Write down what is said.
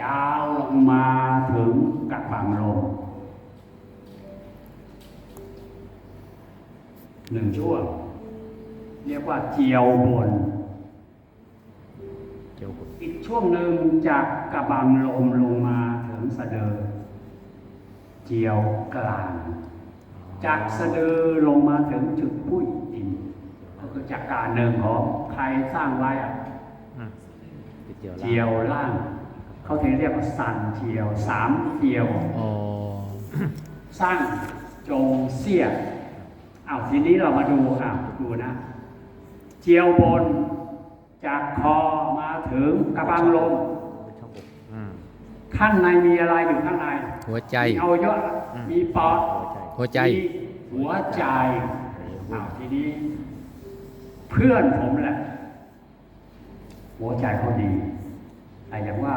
ยาวลงมาถึงกระบังลมหนึ่งช่วง เรียกว่าเจียวบนเจียวบน อีกช่วงหนึ่งจากกระบังลมลงมาถึงสะเดอเจียวกลาง จากสะดือลงมาถึงจุดปุ้ยดินก็คือจากการหนึ่งของใครสร้างไว้อะอืมเป็นเจียวล่าง รียกว่าสันเจียวสามเจียวอ๋อสร้างจงเสียเอาทีนี้เรามาดูอะดูนะ เจียวบน จากคอมาถึงกระบังลมเป็นช่องอกอืมข้างในมีอะไรอยู่ข้างใน หัวใจมีเอาเยอะอืมมีปอดหัวใจ หัวใจมีหัวใจอ้าวทีนี้ เพื่อนผมแหละ หัวใจเขาดีแต่อย่างว่า